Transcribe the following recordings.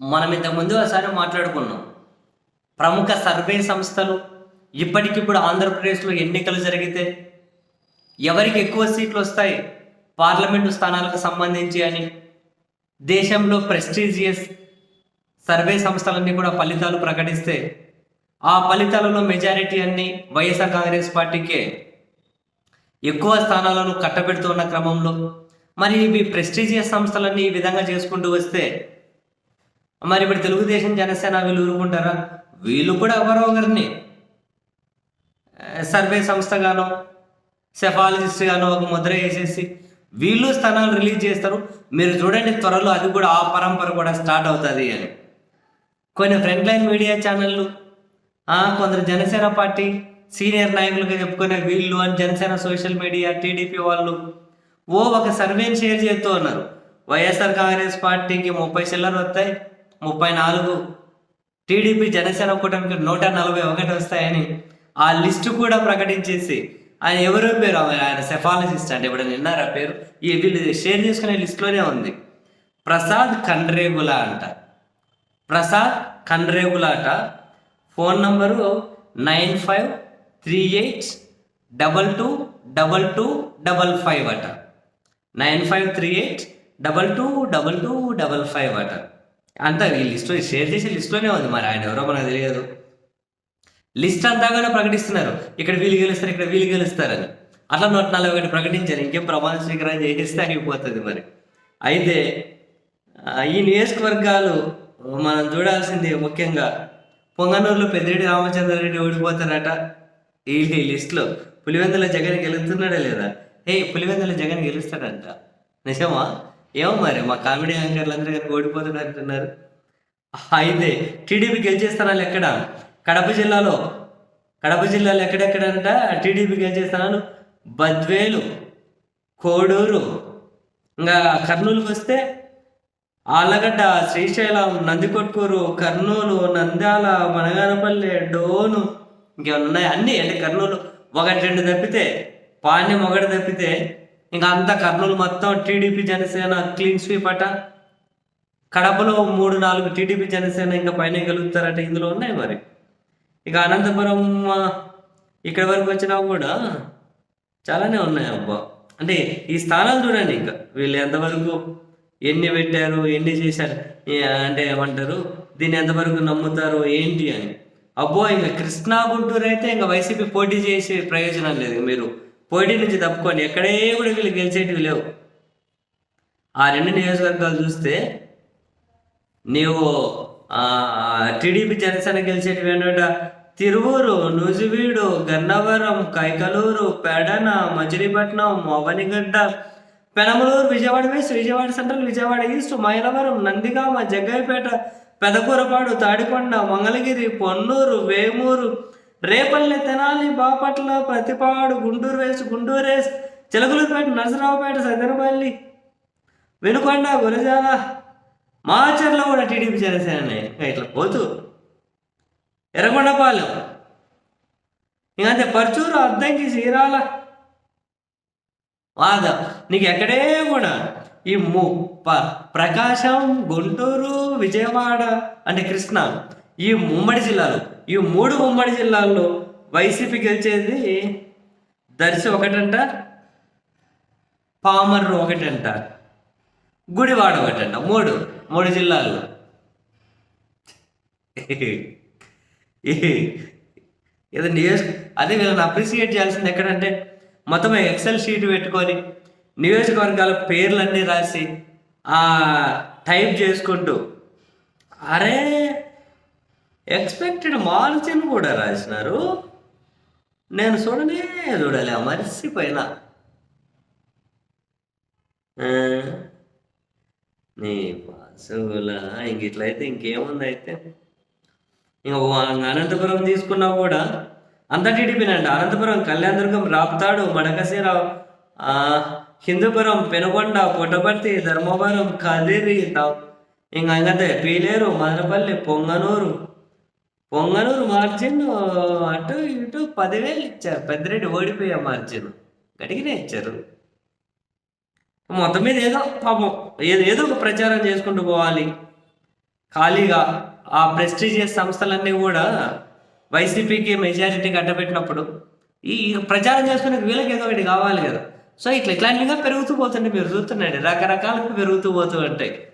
మనం ఇంతకుముందు ఒకసారి మాట్లాడుకున్నాం. ప్రముఖ సర్వే సంస్థలు ఇప్పటికిప్పుడు ఆంధ్రప్రదేశ్లో ఎన్నికలు జరిగితే ఎవరికి ఎక్కువ సీట్లు వస్తాయి? పార్లమెంటు స్థానాలకు సంబంధించి అని. దేశంలో ప్రెస్టీజియస్ సర్వే సంస్థలన్నీ కూడా ఫలితాలు ప్రకటిస్తే ఆ ఫలితాలలో మెజారిటీ అన్ని వైఎస్ఆర్ కాంగ్రెస్ పార్టీకే. ఎక్కువ స్థానాలను కట్టబెడుతున్న క్రమంలో మరి ఇవి ప్రెస్టీజియస్ సంస్థలన్నీ ఈ విధంగా చేసుకుంటూ వస్తే మరి ఇప్పుడు తెలుగుదేశం జనసేన వీళ్ళు ఊరుకుంటారా? వీళ్ళు కూడా ఎవరో ఒకరిని. సర్వే సంస్థగానో సెఫాలజిస్ట్ గానో ఒక ముద్ర వేసేసి వీళ్ళు స్థానాలు రిలీజ్ చేస్తారు. మీరు చూడండి త్వరలో అది కూడా ఆ పరంపర కూడా స్టార్ట్ అవుతుంది అని. కొన్ని ఫ్రంట్ లైన్ మీడియా ఛానళ్ళు కొందరు జనసేన పార్టీ సీనియర్ నాయకులుగా చెప్పుకునే వీళ్ళు అని జనసేన సోషల్ మీడియా టీడీపీ వాళ్ళు ఓ ఒక సర్వేని షేర్ చేస్తూ ఉన్నారు. వైఎస్ఆర్ కాంగ్రెస్ పార్టీకి ముప్పై చిల్లర వస్తాయి ముప్పై నాలుగు టీడీపీ జనసేన కూటమికి నూట నలభై ఒకటి వస్తాయని ఆ లిస్టు కూడా ప్రకటించేసి ఆయన ఎవరో పేరు? ఆయన సెఫాలజిస్ట్ అంటే ఇప్పుడు నిన్నారా పేరు? ఈ వీళ్ళు షేర్ చేసుకునే లిస్టులోనే ఉంది. ప్రసాద్ కండ్రేగుల అంట. Prasad కండ్రేగులాట phone number nine five three eight double two double two double five అట. Nine five three eight double two double two double five అట. అంతా ఈ లిస్ట్ షేర్ చేసే లిస్ట్లోనే ఉంది మరి. ఆయన ఎవరో మనకు తెలియదు. లిస్ట్ అంతా కూడా ప్రకటిస్తున్నారు. ఇక్కడ వీళ్ళు గెలుస్తారు ఇక్కడ వీళ్ళు గెలుస్తారని. అట్లా నూట నలభై ఒకటి ప్రకటించారు. ఇంకేం ప్రమాణ స్వీకారం చేసేస్తే అయిపోతుంది మరి. అయితే ఈ నియోజకవర్గాలు మనం చూడాల్సింది ముఖ్యంగా పొంగనూరులో పెద్దిరెడ్డి రామచంద్రారెడ్డి ఓడిపోతారట. ఈ లిస్ట్లో పులివెందుల జగన్ గెలుస్తున్నాడా లేదా? ఏ పులివెందుల జగన్ గెలుస్తాడంట. నిజమా? ఏమో మరి మా కామెడీ యాంకర్లు అందరూ కనుక ఓడిపోతున్నారు అంటున్నారు అయితే టీడీపీ గెలిచేస్తానాలు ఎక్కడ? కడప జిల్లాలో. కడప జిల్లాలో ఎక్కడెక్కడంట? టీడీపీ గెలిచేస్తానాలు బద్వేలు కోడూరు. ఇంకా కర్నూలుకి వస్తే ఆళ్ళగడ్డ శ్రీశైలం నందికొట్కూరు కర్నూలు నంద్యాల మనగానపల్లి డోను ఇంకేమన్నా ఉన్నాయి? అన్నీ అంటే కర్నూలు ఒకటి రెండు తప్పితే పాణ్యం ఒకటి తప్పితే ఇంకా అంతా కర్నూలు మొత్తం టీడీపీ జనసేన క్లీన్ స్వీప్ అట. కడపలో మూడు నాలుగు టీడీపీ జనసేన ఇంకా పైన గెలుస్తారట ఇందులో ఉన్నాయి మరి. ఇక అనంతపురం ఇక్కడ వరకు వచ్చినా కూడా చాలానే ఉన్నాయి అబ్బా. అంటే ఈ స్థానాలు చూడండి ఇంకా. వీళ్ళు ఎంతవరకు ఎన్ని పెట్టారు ఎన్ని చేశారు అంటే ఏమంటారు దీన్ని ఎంతవరకు నమ్ముతారు ఏంటి అని. అబ్బో ఇంకా కృష్ణా గుంటూరు అయితే ఇంకా వైసీపీ పోటీ చేసే ప్రయోజనం లేదు మీరు. పోటీ నుంచి తప్పుకొని ఎక్కడే కూడా వీళ్ళు గెలిచేటివి లేవు. ఆ రెండు నియోజకవర్గాలు చూస్తే నీవు టీడీపీ జనసేన గెలిచేటివి ఏంటంట Tiruvuru Nuzvid Gannavaram Kaikaluru Pedana Machilipatnam Avanigadda Penamaluru Vijayawada west Vijayawada central Vijayawada east Mylavaram Nandigama Jaggayyapeta Pedakurapadu Tadikonda Mangalagiri Ponnur Vemuru Repalle Tenali Bapatla Prathipadu Guntur west Guntur west Chilakaluripet Narasaraopet Sattenapalli Vinukonda Gurazala మాచర్లో కూడా TDP Janasena ఇట్లా పోతూ ఎర్రగొండపాలెం. ఇంకంతే పర్చూరు అద్దంకి చీరాల వాద. నీకు ఎక్కడే కూడా ఈ ము ప్రకాశం గుంటూరు విజయవాడ అంటే కృష్ణ ఈ ముమ్మడి జిల్లాలు ఈ మూడు ఉమ్మడి జిల్లాల్లో వైసీపీ గెలిచేది దర్శి ఒకటంట పామర్రు ఒకటంట గుడివాడ ఒకటంట. మూడు మూడు జిల్లాల్లో. ఏదో నియోజక అదే వీళ్ళని అప్రిసియేట్ చేయాల్సింది ఎక్కడంటే మొత్తం ఎక్సెల్ షీట్ పెట్టుకొని నియోజకవర్గాల పేర్లన్నీ రాసి టైప్ చేసుకుంటూ అరే ఎక్స్పెక్టెడ్ మార్జిన్ కూడా రాసినారు. నేను చూడనే చూడాలి ఆ మర్చిపోయినా ఆ, నీ పాసుల ఇంక ఇట్లయితే ఇంకేముంది అయితే? ఇంకా అనంతపురం తీసుకున్నా కూడా అంత టీడీపీనండి అనంతపురం కళ్యాణదుర్గం రాప్తాడు మడకశిర ఆ, హిందూపురం పెనుగొండ పుట్టపర్తి ధర్మవరం కదిరి త- ఇంకా ఇంకంతే పీలేరు మదనపల్లి పొంగనూరు పొంగనూరు మార్జిన్ అటు ఇటు పదివేలు ఇచ్చారు. పెద్దరెడ్డి ఓడిపోయా మార్జిన్ గడిగినే ఇచ్చారు. మొత్తం మీద ఏదో పాపం. ఏదో ఏదో ఒక ప్రచారం చేసుకుంటూ పోవాలి. ఖాళీగా ఆ ప్రెస్టీజియస్ సంస్థలన్నీ కూడా వైసీపీకి మెజారిటీ కట్టబెట్టినప్పుడు ఈ ఈ ప్రచారం చేసుకునే వీళ్ళకి ఏదో ఒకటి కావాలి కదా. సో ఇట్లా ఇట్లాంటివిగా పెరుగుతూ పోతుంటే మీరు చూస్తున్నాండి. రకరకాలుగా పెరుగుతూ పోతూ ఉంటాయి.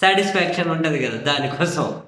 సాటిస్ఫాక్షన్ ఉంటుంది కదా దానికోసం.